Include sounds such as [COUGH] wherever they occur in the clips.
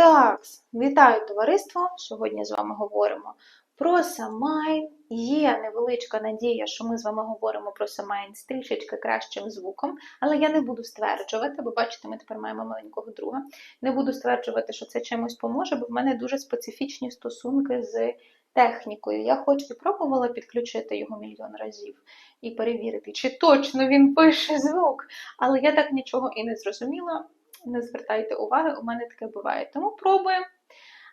Так, вітаю товариство! Сьогодні з вами говоримо про Самайн. Є невеличка надія, що ми з вами говоримо про Самайн з трішечки кращим звуком, але я не буду стверджувати, бо бачите, ми тепер маємо маленького друга. Не буду стверджувати, що це чимось поможе, бо в мене дуже специфічні стосунки з технікою. Я хоч і пробувала підключити його мільйон разів і перевірити, чи точно він пише звук, але я так нічого і не зрозуміла. Не звертайте уваги, у мене таке буває. Тому пробуємо.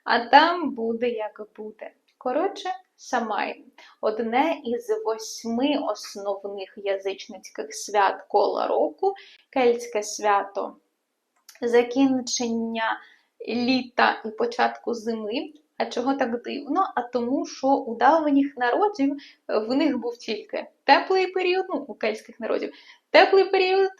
А там буде як буде. Коротше, Самайн одне із восьми основних язичницьких свят кола року, кельтське свято закінчення літа і початку зими. А чого так дивно? А тому, що у давніх народів в них був тільки теплий період, ну, у кельтських народів, теплий період,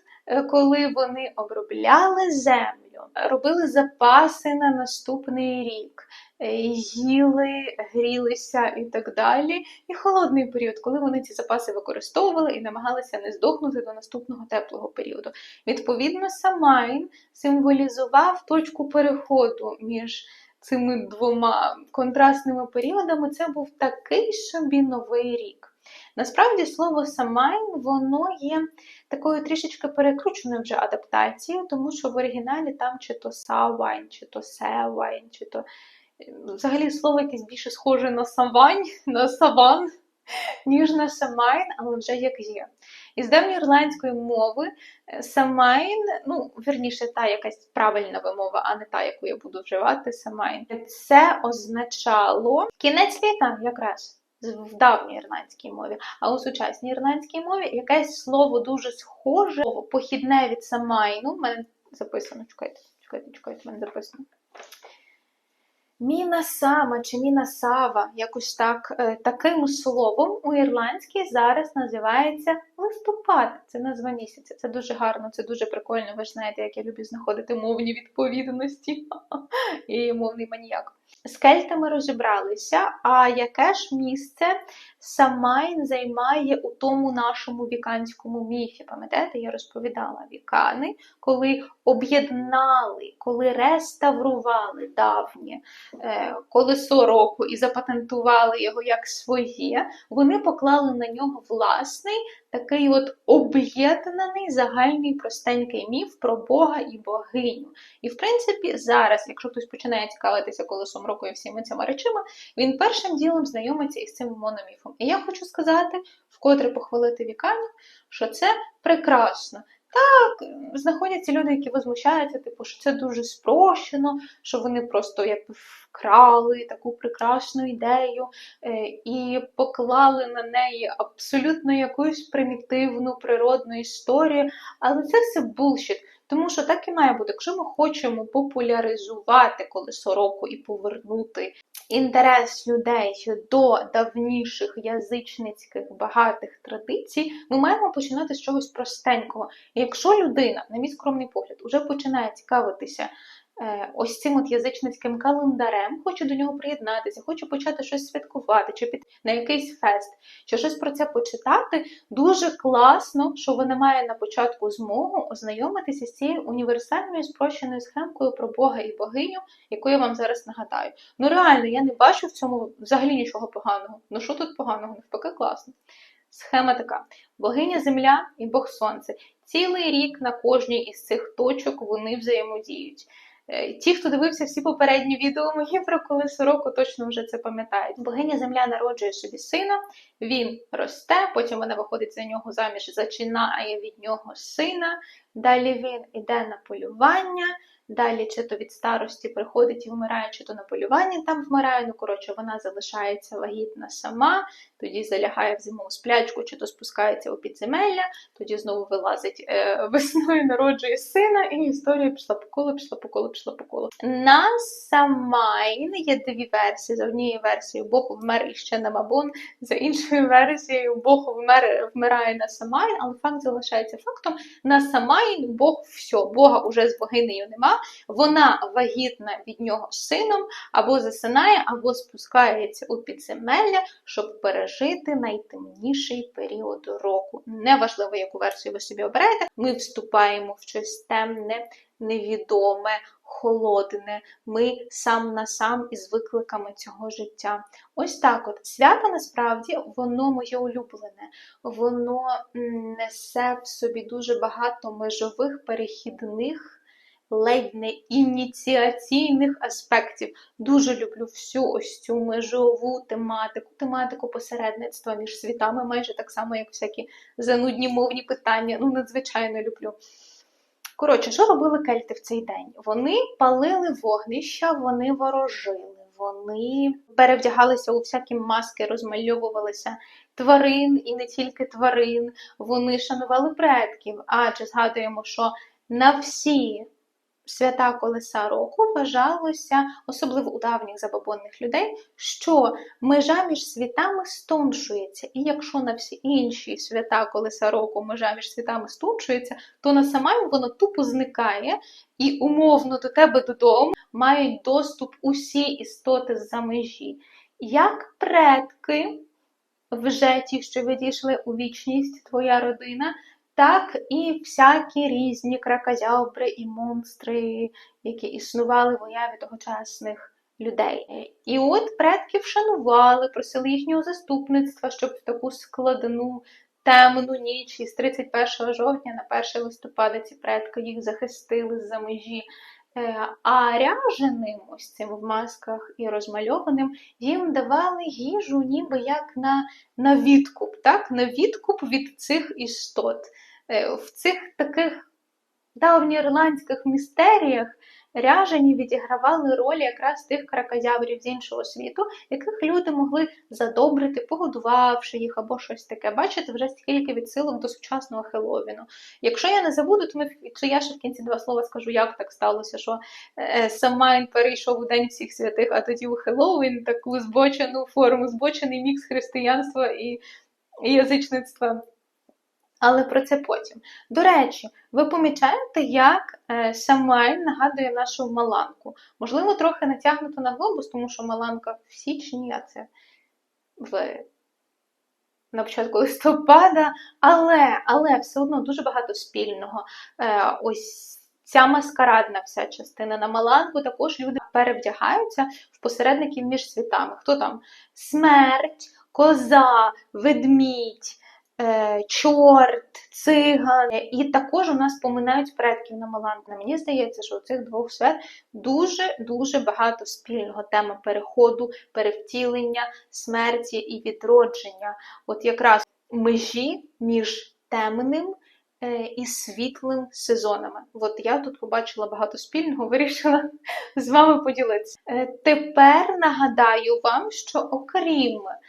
коли вони обробляли землю, робили запаси на наступний рік, е, їли, грілися і так далі. І холодний період, коли вони ці запаси використовували і намагалися не здохнути до наступного теплого періоду. Відповідно, Самайн символізував точку переходу між цими двома контрастними періодами. Це був такий собі новий рік. Насправді слово Самайн воно є такою трішечки перекрученою вже адаптацією, тому що в оригіналі там чи то Савайн, чи то Севайн, чи то взагалі слово якесь більше схоже на Савань, на Саван, ніж на Самайн, але вже як є. Із давньоірландської мови Самайн, ну, вірніше, та якась правильна вимова, а не та, яку я буду вживати, Самайн. Це означало кінець літа якраз в давній ірландській мові, а у сучасній ірландській мові якесь слово дуже схоже, похідне від самайну. У мене записано, чекайте, чекайте, чекайте, в мене записано. Міна сама чи міна сава, якось так, е, таким словом у ірландській зараз називається листопад. Це назва місяця. Це дуже гарно, це дуже прикольно. Ви ж знаєте, як я люблю знаходити мовні відповідності [LAUGHS] і мовний маніяк. З кельтами розібралися, а яке ж місце Самайн займає у тому нашому віканському міфі? Пам'ятаєте, я розповідала вікани, коли об'єднали, коли реставрували давнє е, колесо року і запатентували його як своє, вони поклали на нього власний такий от об'єднаний загальний простенький міф про Бога і богиню. І в принципі, зараз, якщо хтось починає цікавитися колесом року і всіми цими речами, він першим ділом знайомиться із цим мономіфом. І я хочу сказати, вкотре похвалити віканів, що це прекрасно. Так, знаходяться люди, які возмущаються, типу, що це дуже спрощено, що вони просто якби вкрали таку прекрасну ідею е, і поклали на неї абсолютно якусь примітивну природну історію. Але це все булшіт. Тому що так і має бути, якщо ми хочемо популяризувати колесо року і повернути інтерес людей до давніших язичницьких багатих традицій, ми маємо починати з чогось простенького. І якщо людина, на мій скромний погляд, вже починає цікавитися ось цим от язичницьким календарем, хочу до нього приєднатися, хочу почати щось святкувати, чи піти на якийсь фест, чи щось про це почитати. Дуже класно, що вона має на початку змогу ознайомитися з цією універсальною спрощеною схемкою про Бога і богиню, яку я вам зараз нагадаю. Ну реально, я не бачу в цьому взагалі нічого поганого. Ну що тут поганого? Навпаки, класно. Схема така: богиня Земля і Бог Сонце. Цілий рік на кожній із цих точок вони взаємодіють. Е, ті, хто дивився всі попередні відео мої про колесо року, точно вже це пам'ятають. Богиня Земля народжує собі сина, він росте, потім вона виходить за нього заміж, зачинає від нього сина. Далі він іде на полювання. Далі, чи то від старості приходить і вмирає, чи то на полюванні там вмирає. Ну, коротше, вона залишається вагітна сама, тоді залягає в зимову сплячку, чи то спускається у підземелля, тоді знову вилазить е, [LAUGHS] весною, народжує сина, і історія пішла по колу, пішла по колу, пішла по колу. На Самайн є дві версії. За однією версією Бог вмер і ще на Мабон, за іншою версією Бог вмер, вмирає на Самайн, але факт залишається фактом. На Самайн Бог все, Бога уже з богинею нема вона вагітна від нього сином, або засинає, або спускається у підземелля, щоб пережити найтемніший період року. Неважливо, яку версію ви собі оберете, ми вступаємо в щось темне, невідоме, холодне. Ми сам на сам із викликами цього життя. Ось так от. Свято насправді воно моє улюблене. Воно несе в собі дуже багато межових перехідних. Ледь не ініціаційних аспектів. Дуже люблю всю ось цю межову тематику, тематику посередництва між світами, майже так само, як всякі занудні мовні питання. Ну, надзвичайно люблю. Коротше, що робили кельти в цей день? Вони палили вогнища, вони ворожили, вони перевдягалися у всякі маски, розмальовувалися тварин і не тільки тварин. Вони шанували предків. Адже згадуємо, що на всі свята колеса року вважалося, особливо у давніх забобонних людей, що межа між світами стоншується. І якщо на всі інші свята колеса року межа між світами стоншується, то на Самайн воно тупо зникає, і умовно до тебе додому мають доступ усі істоти з-за межі. Як предки, вже ті, що відійшли у вічність, твоя родина, так і всякі різні кракозябри і монстри, які існували в уяві тогочасних людей. І от предків шанували, просили їхнього заступництва, щоб в таку складну темну ніч із 31 жовтня на 1 листопада ці предки їх захистили з-за межі. Е, А ряженим, ось цим в масках і розмальованим, їм давали їжу ніби як на, на відкуп, так? на відкуп від цих істот. Е, В цих таких давньоірландських містеріях ряжені відігравали роль якраз тих кракозябрів з іншого світу, яких люди могли задобрити, погодувавши їх або щось таке. Бачите, вже скільки відсилок до сучасного Хеллоуіну. Якщо я не забуду, то, ми, то я ще в кінці два слова скажу, як так сталося, що е, Самайн перейшов у День всіх святих, а тоді у Хеллоуін таку збочену форму, збочений мікс християнства і язичництва. Але про це потім. До речі, ви помічаєте, як е, нагадує нашу Маланку. Можливо, трохи натягнуто на глобус, тому що Маланка в січні, а це в на початку [LAUGHS] листопада, але, але все одно дуже багато спільного. Е, ось ця маскарадна вся частина на Маланку також люди перевдягаються в посередників між світами. Хто там? Смерть, коза, ведмідь. Е, чорт, циган. І також у нас поминають предків на Маланку. Мені здається, що у цих двох свят дуже-дуже багато спільного тема переходу, перевтілення, смерті і відродження. От якраз межі між темним е, і світлим сезонами. От я тут побачила багато спільного, [LAUGHS] вирішила з вами поділитися. Е, Тепер нагадаю вам, що окрім е,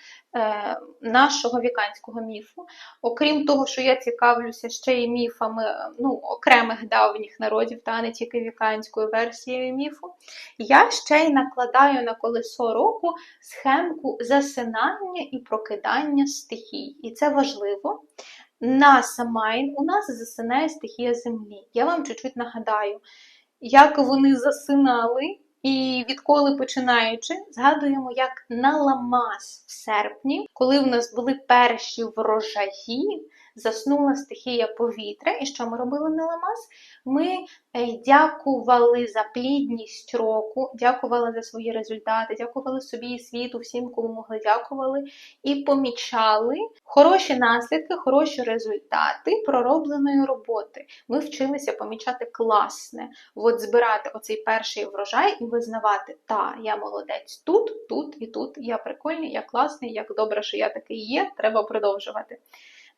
нашого віканського міфу, окрім того, що я цікавлюся ще й міфами ну, окремих давніх народів, та не тільки віканською версією міфу, я ще й накладаю на колесо року схемку засинання і прокидання стихій. І це важливо. На Самайн у нас засинає стихія землі. Я вам чуть-чуть нагадаю, як вони засинали, і відколи починаючи, згадуємо, як на Ламас в серпні, коли в нас були перші врожаї, заснула стихія повітря. І що ми робили на Ламас? Ми е, дякували за плідність року, дякували за свої результати, дякували собі і світу, всім, кому могли дякували, і помічали хороші наслідки, хороші результати проробленої роботи. Ми вчилися помічати класне, от збирати оцей перший врожай і визнавати, та, я молодець тут, тут і тут, я прикольний, я класний, як добре, що я такий є, треба продовжувати.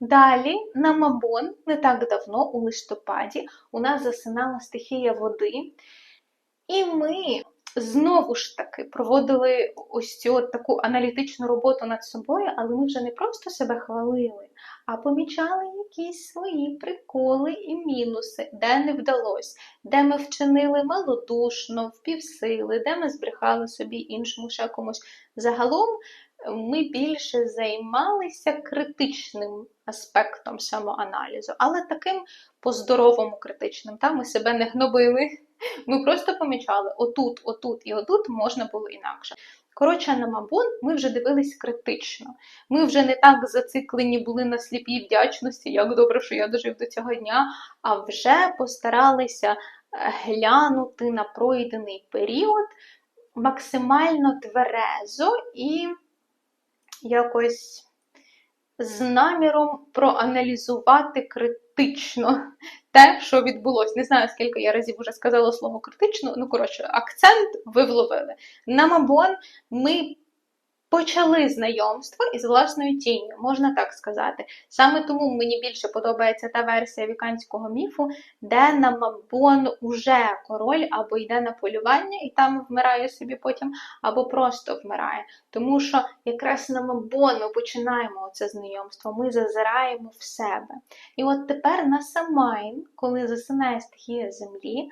Далі на Мабон не так давно, у листопаді, у нас засинала стихія води, і ми знову ж таки проводили ось цю от таку аналітичну роботу над собою, але ми вже не просто себе хвалили, а помічали якісь свої приколи і мінуси, де не вдалося, де ми вчинили малодушно, впівсили, де ми збрехали собі іншому ще комусь. Загалом ми більше займалися критичним аспектом самоаналізу, але таким по-здоровому критичним. Та? Ми себе не гнобили. Ми просто помічали отут, отут і отут можна було інакше. Коротше, на Мабун ми вже дивились критично. Ми вже не так зациклені були на сліпій вдячності, як добре, що я дожив до цього дня, а вже постаралися глянути на пройдений період максимально тверезо і якось з наміром проаналізувати критично те, що відбулося. Не знаю, скільки я разів вже сказала слово критично, ну, коротше, акцент ви вловили. На Мабон ми почали знайомство із власною тінню, можна так сказати. Саме тому мені більше подобається та версія віканського міфу, де на Мабон уже король або йде на полювання і там вмирає собі потім, або просто вмирає. Тому що якраз на Мабон ми починаємо це знайомство, ми зазираємо в себе. І от тепер на Самайн, коли засинає стихія землі,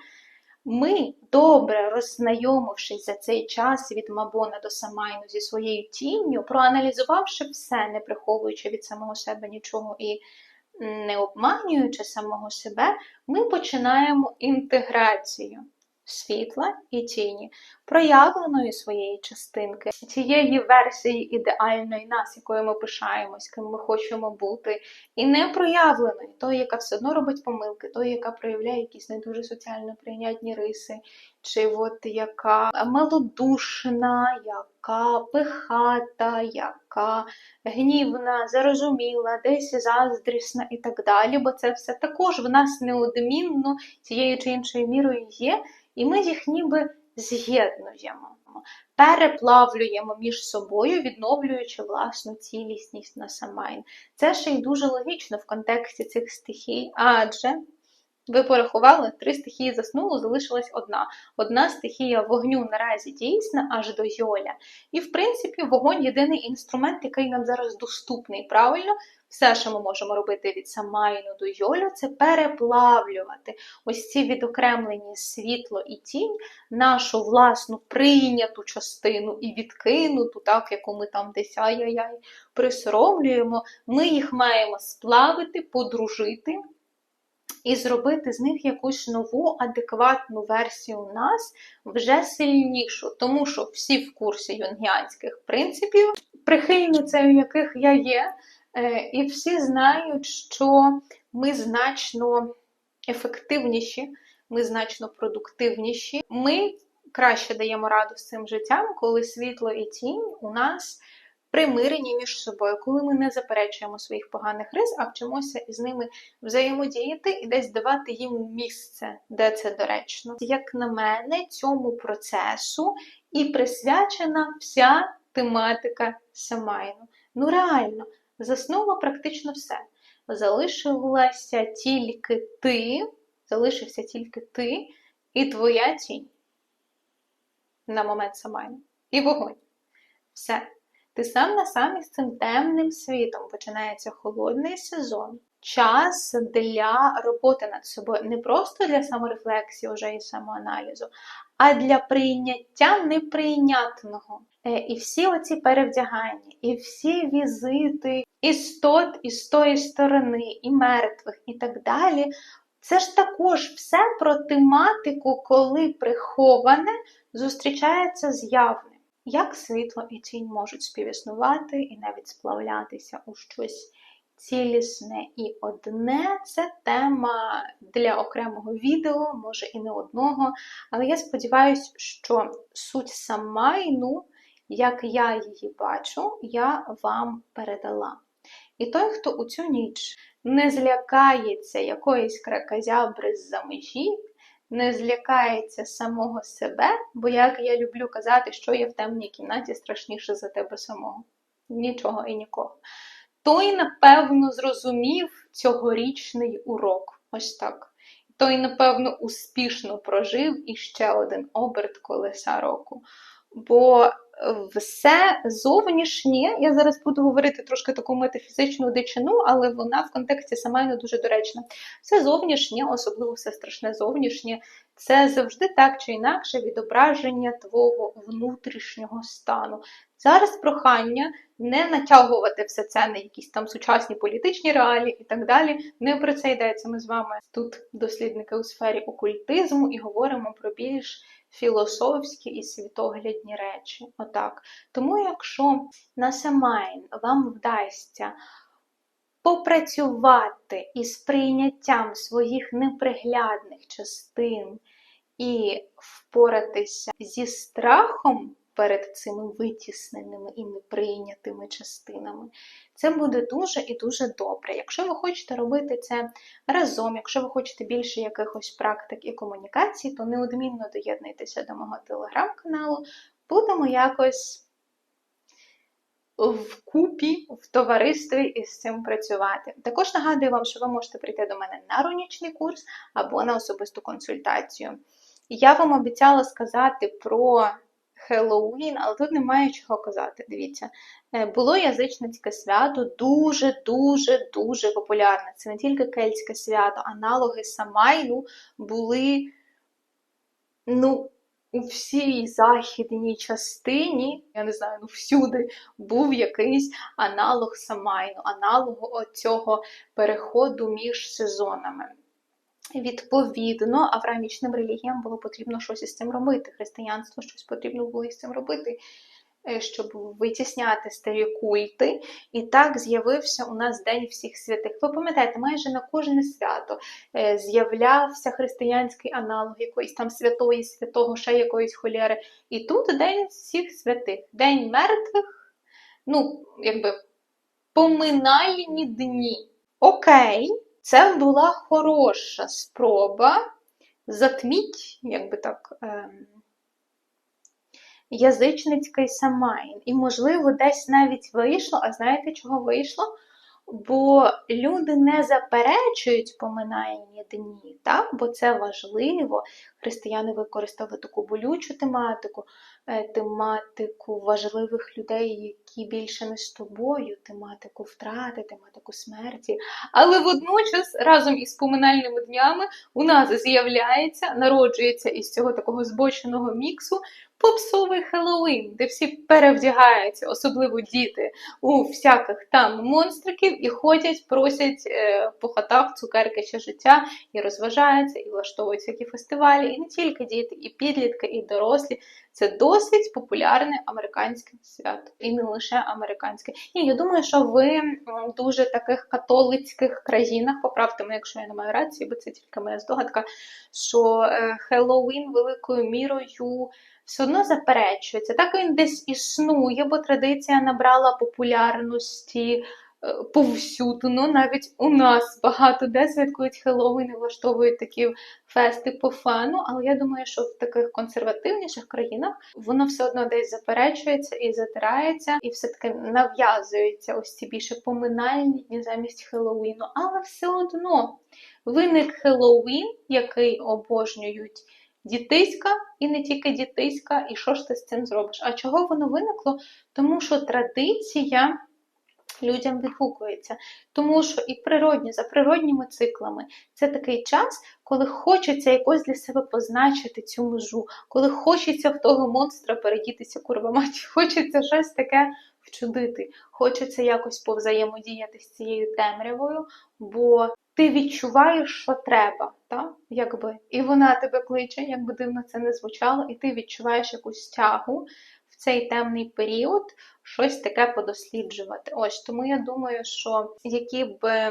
ми, добре роззнайомившись за цей час від Мабона до Самайну зі своєю тінню, проаналізувавши все, не приховуючи від самого себе нічого і не обманюючи самого себе, ми починаємо інтеграцію світла і тіні, проявленої своєї частинки, цієї версії ідеальної нас, якою ми пишаємось, ким ми хочемо бути, і не проявленої, тої, яка все одно робить помилки, тої, яка проявляє якісь не дуже соціально прийнятні риси, чи от яка малодушна, яка пихата, яка гнівна, зарозуміла, десь заздрісна і так далі, бо це все також в нас неодмінно цією чи іншою мірою є. І ми їх ніби з'єднуємо, переплавлюємо між собою, відновлюючи власну цілісність на самайн. Це ще й дуже логічно в контексті цих стихій, адже ви порахували, три стихії заснуло, залишилась одна. Одна стихія вогню наразі дійсна аж до Йоля. І, в принципі, вогонь єдиний інструмент, який нам зараз доступний. Правильно, все, що ми можемо робити від Самайну до Йолю, це переплавлювати ось ці відокремлені світло і тінь, нашу власну прийняту частину і відкинуту, так, яку ми там десь ай-яй-яй присоромлюємо, ми їх маємо сплавити, подружити і зробити з них якусь нову адекватну версію нас вже сильнішу, тому що всі в курсі юнгіанських принципів, прихильницею яких я є, е, і всі знають, що ми значно ефективніші, ми значно продуктивніші. Ми краще даємо раду з цим життям, коли світло і тінь у нас примирені між собою, коли ми не заперечуємо своїх поганих рис, а вчимося із ними взаємодіяти і десь давати їм місце, де це доречно. Як на мене, цьому процесу і присвячена вся тематика Самайну. Ну, реально, заснуло практично все. Залишилася тільки ти, залишився тільки ти і твоя тінь на момент Самайну. І вогонь. Все. Ти сам на сам із цим темним світом починається холодний сезон. Час для роботи над собою, не просто для саморефлексії вже і самоаналізу, а для прийняття неприйнятного. Е, і всі оці перевдягання, і всі візити істот із тої сторони, і мертвих, і так далі. Це ж також все про тематику, коли приховане зустрічається з явним як світло і тінь можуть співіснувати і навіть сплавлятися у щось цілісне і одне. Це тема для окремого відео, може і не одного. Але я сподіваюся, що суть самайну, як я її бачу, я вам передала. І той, хто у цю ніч не злякається якоїсь кракозябри з-за межі, не злякається самого себе, бо як я люблю казати, що є в темній кімнаті страшніше за тебе самого. Нічого і нікого. Той, напевно, зрозумів цьогорічний урок. Ось так. Той, напевно, успішно прожив іще один оберт колеса року. Бо все зовнішнє, я зараз буду говорити трошки таку метафізичну дичину, але вона в контексті сама не дуже доречна. Все зовнішнє, особливо все страшне зовнішнє, це завжди так чи інакше відображення твого внутрішнього стану. Зараз прохання не натягувати все це на якісь там сучасні політичні реалії і так далі. Не про це йдеться. Ми з вами тут дослідники у сфері окультизму і говоримо про більш філософські і світоглядні речі. Отак. Тому, якщо на Семайн вам вдасться попрацювати із прийняттям своїх неприглядних частин і впоратися зі страхом перед цими витісненими і неприйнятими частинами, це буде дуже і дуже добре. Якщо ви хочете робити це разом, якщо ви хочете більше якихось практик і комунікацій, то неодмінно доєднуйтеся до мого телеграм-каналу. Будемо якось вкупі, в товаристві із цим працювати. Також нагадую вам, що ви можете прийти до мене на рунічний курс або на особисту консультацію. Я вам обіцяла сказати про Хеллоуін, але тут немає чого казати. Дивіться, Е, було язичницьке свято дуже-дуже дуже популярне. Це не тільки кельтське свято, аналоги Самайну були ну, у всій західній частині, я не знаю, ну всюди був якийсь аналог Самайну, аналог цього переходу між сезонами. Відповідно, авраамічним релігіям було потрібно щось із цим робити. Християнство щось потрібно було із цим робити, е, щоб витісняти старі культи. І так з'явився у нас День всіх святих. Ви пам'ятаєте, майже на кожне свято е, з'являвся християнський аналог якоїсь там святої, святого, ще якоїсь холєри. І тут День всіх святих, День мертвих, ну, якби поминальні дні. Окей. Це була хороша спроба затміть, як би так, ем, язичницький самайн. І, можливо, десь навіть вийшло, а знаєте, чого вийшло? Бо люди не заперечують поминальні дні, так? бо це важливо. Християни використали таку болючу тематику, е, тематику важливих людей, які більше не з тобою, тематику втрати, тематику смерті. Але водночас разом із поминальними днями у нас з'являється, народжується із цього такого збоченого міксу попсовий Хеллоуін, де всі перевдягаються, особливо діти, у всяких там монстриків і ходять, просять е, по хатах цукерки ще життя і розважаються, і влаштовують всякі фестивалі. І не тільки діти, і підлітки, і дорослі. Це досить популярне американське свято. І не лише американське. Ні, я думаю, що в дуже таких католицьких країнах, поправте мене, якщо я не маю рації, бо це тільки моя здогадка, що е, Хеллоуін великою мірою все одно заперечується. Так він десь існує, бо традиція набрала популярності повсюду. Ну, навіть у нас багато де святкують Хеллоуін і влаштовують такі фести по фану, але я думаю, що в таких консервативніших країнах воно все одно десь заперечується і затирається, і все-таки нав'язується ось ці більше поминальні дні замість Хеллоуіну. Але все одно виник Хеллоуін, який обожнюють дітиська і не тільки дітиська, і що ж ти з цим зробиш? А чого воно виникло? Тому що традиція людям відгукується. Тому що і природні, за природніми циклами це такий час, коли хочеться якось для себе позначити цю межу, коли хочеться в того монстра передітися курва маті, [LAUGHS] хочеться щось таке вчудити, хочеться якось повзаємодіяти з цією темрявою, бо ти відчуваєш, що треба, так? Якби. і вона тебе кличе, як би дивно це не звучало, і ти відчуваєш якусь тягу цей темний період щось таке подосліджувати. Ось тому я думаю, що які б,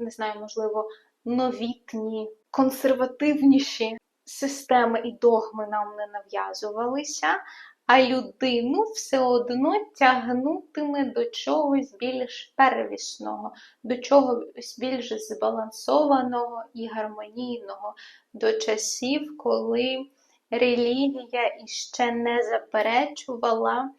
не знаю, можливо, новітні, консервативніші системи і догми нам не нав'язувалися, а людину все одно тягнутиме до чогось більш первісного, до чогось більш збалансованого і гармонійного, до часів, коли релігія іще не заперечувала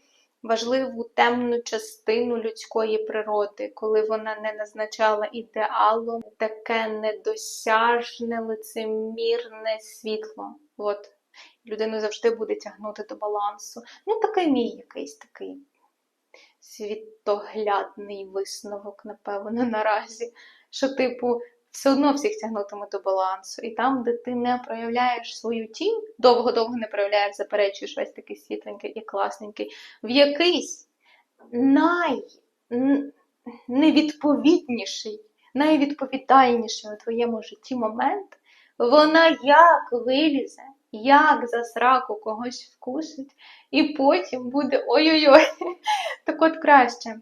важливу темну частину людської природи, коли вона не назначала ідеалом таке недосяжне, лицемірне світло. От людину завжди буде тягнути до балансу. Ну, такий мій якийсь такий світоглядний висновок, напевно, наразі. Що, типу, все одно всіх тягнутиме до балансу. І там, де ти не проявляєш свою тінь, довго-довго не проявляєш, заперечуєш весь такий світленький і класненький, в якийсь найневідповідніший, найвідповідальніший у твоєму житті момент, вона як вилізе як за сраку когось вкусить, і потім буде ой-ой-ой, [LAUGHS] так от краще.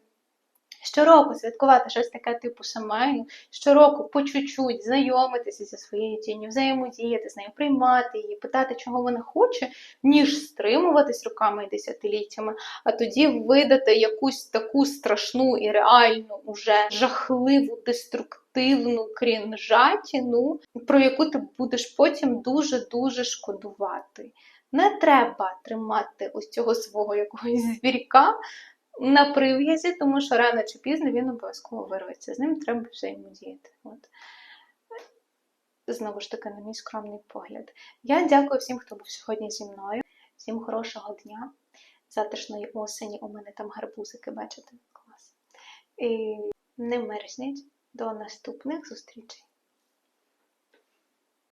Щороку святкувати щось таке типу сімейну, щороку по чуть-чуть знайомитися зі своєю тінню, взаємодіяти з нею, приймати її, питати, чого вона хоче, ніж стримуватись роками і десятиліттями, а тоді видати якусь таку страшну і реальну, уже жахливу, деструктивну крінжатіну, про яку ти будеш потім дуже-дуже шкодувати. Не треба тримати ось цього свого якогось звірка на прив'язі, тому що рано чи пізно він обов'язково вирветься. З ним треба взаємодіяти. От. Знову ж таки, на мій скромний погляд. Я дякую всім, хто був сьогодні зі мною. Всім хорошого дня, затишної осені. У мене там гарбузики, бачите? Клас. І не мерзніть. До наступних зустрічей.